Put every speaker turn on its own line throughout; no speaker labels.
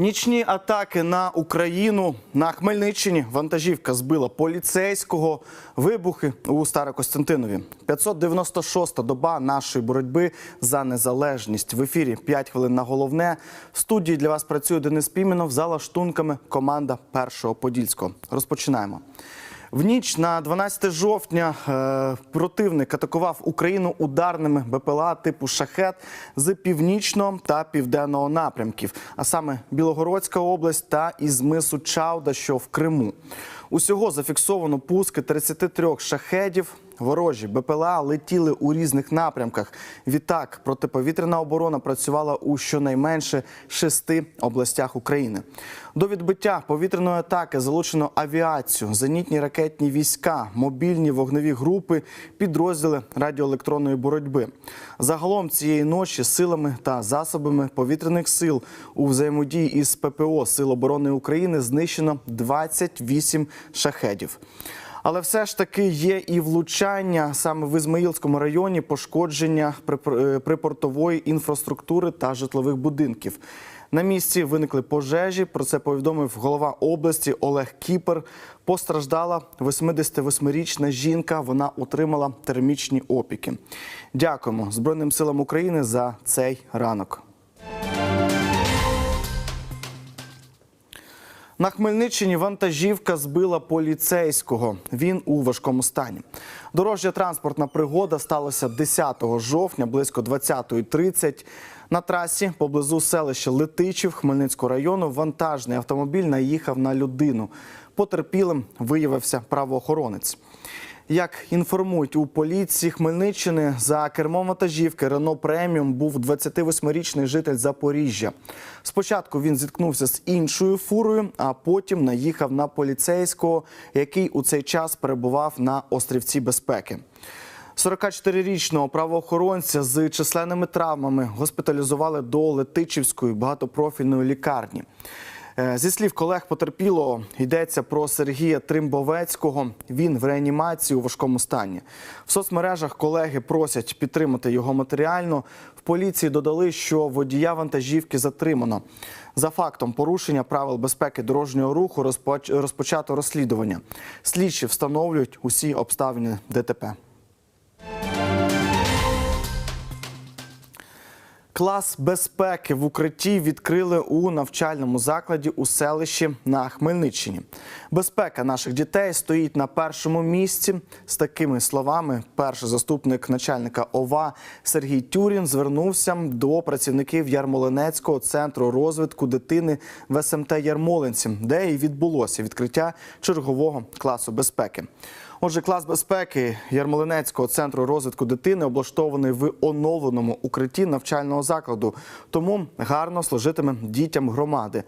Нічні атаки на Україну на Хмельниччині. Вантажівка збила поліцейського. Вибухи у Старокостянтинові. 596-та доба нашої боротьби за незалежність. В ефірі 5 хвилин на головне. В студії для вас працює Денис Піменов. За лаштунками команда першого подільського. Розпочинаємо. В ніч на 12 жовтня е, противник атакував Україну ударними БПЛА типу шахет з північного та південного напрямків, а саме Білогородська область та із мису Чауда, що в Криму. Усього зафіксовано пуски 33 шахедів. Ворожі БПЛА летіли у різних напрямках. Відтак протиповітряна оборона працювала у щонайменше шести областях України. До відбиття повітряної атаки залучено авіацію, зенітні ракетні війська, мобільні вогневі групи, підрозділи радіоелектронної боротьби. Загалом цієї ночі силами та засобами повітряних сил у взаємодії із ППО Сил оборони України знищено 28 шахедів. Але все ж таки є і влучання саме в Ізмаїльському районі пошкодження е, припортової інфраструктури та житлових будинків. На місці виникли пожежі. Про це повідомив голова області Олег Кіпер. Постраждала 88-річна жінка. Вона отримала термічні опіки. Дякуємо Збройним силам України за цей ранок. На Хмельниччині вантажівка збила поліцейського. Він у важкому стані. Дорожня транспортна пригода сталася 10 жовтня близько 20.30. На трасі поблизу селища Летичів Хмельницького району вантажний автомобіль наїхав на людину. Потерпілим виявився правоохоронець. Як інформують у поліції Хмельниччини, за кермом вантажівки Рено Преміум був 28-річний житель Запоріжжя. Спочатку він зіткнувся з іншою фурою, а потім наїхав на поліцейського, який у цей час перебував на острівці безпеки. 44-річного правоохоронця з численними травмами госпіталізували до Летичівської багатопрофільної лікарні. Е, Зі слів колег потерпілого йдеться про Сергія Тримбовецького. Він в реанімації у важкому стані. В соцмережах колеги просять підтримати його матеріально. В поліції додали, що водія вантажівки затримано. За фактом порушення правил безпеки дорожнього руху розпоч- розпочато розслідування. Слідчі встановлюють усі обставини ДТП. Клас безпеки в укритті відкрили у навчальному закладі у селищі на Хмельниччині. Безпека наших дітей стоїть на першому місці. З такими словами, перший заступник начальника ОВА Сергій Тюрін звернувся до працівників Ярмолинецького центру розвитку дитини в СМТ Ярмолинці, де і відбулося відкриття чергового класу безпеки. Отже, клас безпеки Ярмолинецького центру розвитку дитини облаштований в оновленому укритті навчального закладу, тому гарно служитиме дітям громади.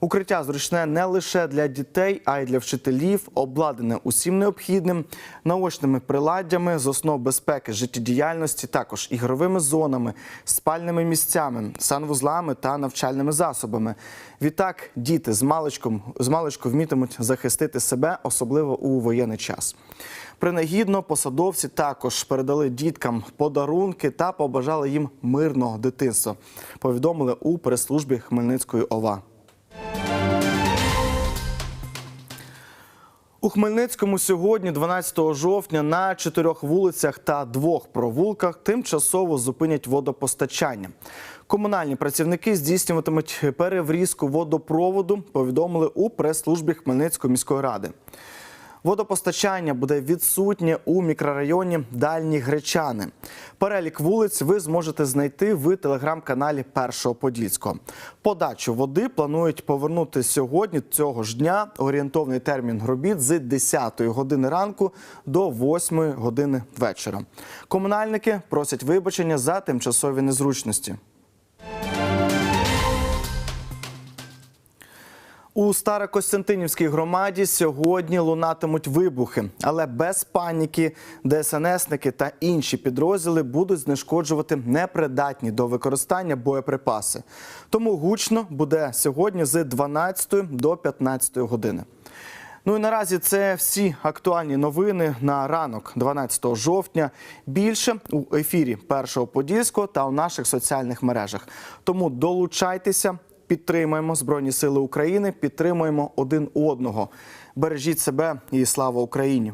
Укриття зручне не лише для дітей, а й для вчителів, обладнане усім необхідним, наочними приладдями з основ безпеки життєдіяльності, також ігровими зонами, спальними місцями, санвузлами та навчальними засобами. Відтак діти з маличком з маличку вмітимуть захистити себе, особливо у воєнний час. Принагідно посадовці також передали діткам подарунки та побажали їм мирного дитинства. Повідомили у прес-службі Хмельницької ОВА. У Хмельницькому сьогодні, 12 жовтня, на чотирьох вулицях та двох провулках тимчасово зупинять водопостачання. Комунальні працівники здійснюватимуть переврізку водопроводу, повідомили у прес-службі Хмельницької міської ради. Водопостачання буде відсутнє у мікрорайоні Дальні Гречани. Перелік вулиць ви зможете знайти в телеграм-каналі Першого Подільського. Подачу води планують повернути сьогодні, цього ж дня. Орієнтовний термін робіт з 10 години ранку до 8 години вечора. Комунальники просять вибачення за тимчасові незручності. У Старокостянтинівській громаді сьогодні лунатимуть вибухи, але без паніки ДСНСники та інші підрозділи будуть знешкоджувати непридатні до використання боєприпаси. Тому гучно буде сьогодні з 12 до 15 години. Ну і наразі це всі актуальні новини на ранок 12 жовтня. Більше у ефірі першого подільського та у наших соціальних мережах. Тому долучайтеся Підтримуємо Збройні Сили України, підтримуємо один одного. Бережіть себе і слава Україні.